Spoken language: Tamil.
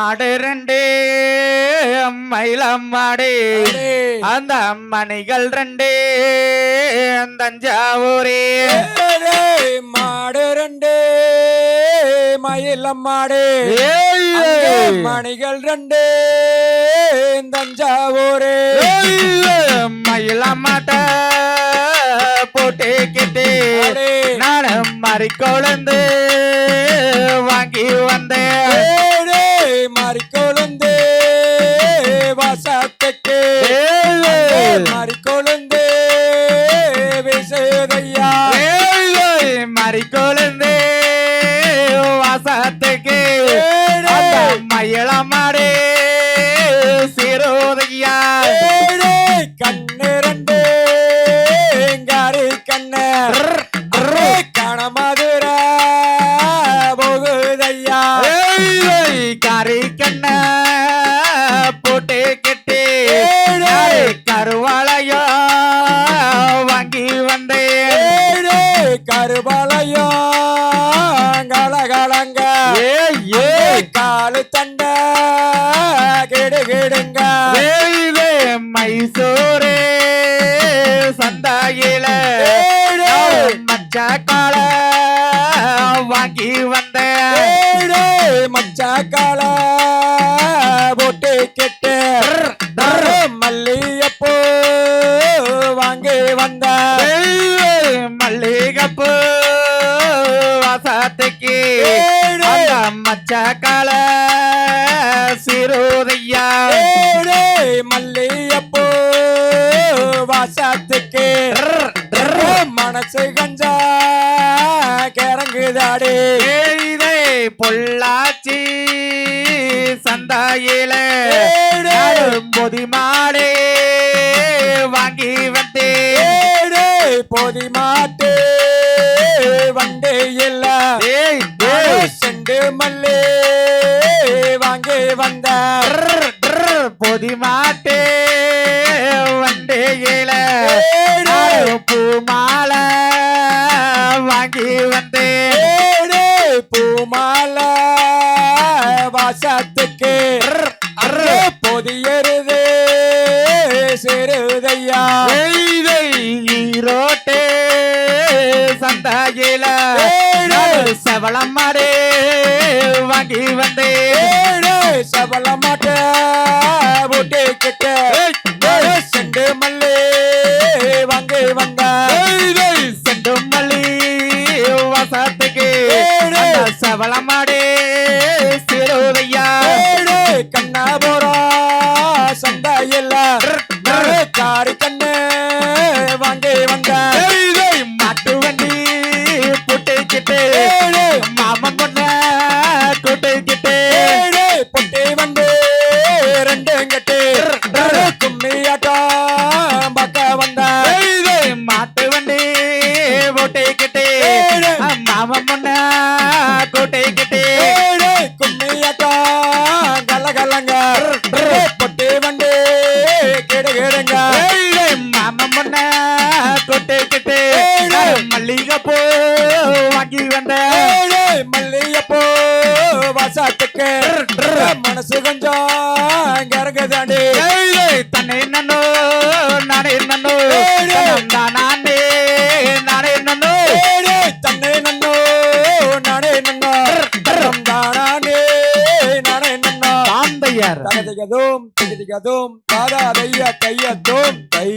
ஆடு ரெண்டு மயிலம்மாடு. அந்த மணிகள் ரெண்டு தஞ்சாவூரே. மாடு ரெண்டு மயிலம் மாடு ஏய். அங்கே மணிகள் ரெண்டு தஞ்சாவூரு. மயிலம்மாட்ட போட்டுக்கிட்டு. நானும் மறி கொழுந்து வாங்கி வந்தேன். மாறிக்கொழுந்து வாசத்துக்கு மறி கொழுந்து கருபாலயோ கலகலங்க. ஏ காலு தண்ட கெடு கெடுங்க. வேய்வே மைசூரே சந்தாயில மச்ச கால வாங்கி வந்தேன். ஏடே, மச்சாக்கால போட்டு வாசத்துக்கு ஏடே. அந்த மச்ச கால சிறுதையா. மல்லியப்பூ வாசத்துக்கு மனசு கஞ்சா கிறங்குதாடி ஏய்தே பொள்ளாச்சி சந்தாயில. பொதி மாடு ஏ, ஏய், செண்டு மல்லி வாங்கி வந்த பொதி மாட்டு வண்டியில ஏடே. பூ மாலை வாங்கி வந்தேன் ஏடே பூமால வாசத்துக்கு. அரே பொதியருது சிறுதையா செவளம் மாடு வாங்கி வந்தேன். ஏடே சபல மாட்ட போட்டு கிட்ட செண்டு மல்லி வாங்கி வந்த. செண்டும் மல்லி வசத்துக்கு. செவளம் மாடு கலகலங்க பொட்டி வந்து கெடு கெடுங்க எய்தை மாமன் பொண்ண கூட்டிக்கிட்டு ஏடே. மல்லிகைப்பூ வாங்கி வந்த. ஏடே மல்லியப்பூ வாசத்துக்கு மனசு கொஞ்சம் கரகுதாண்டி. అయ్యారు తగదగదోం తగదగదోం దాదా దయ్య దయ్య దోం దై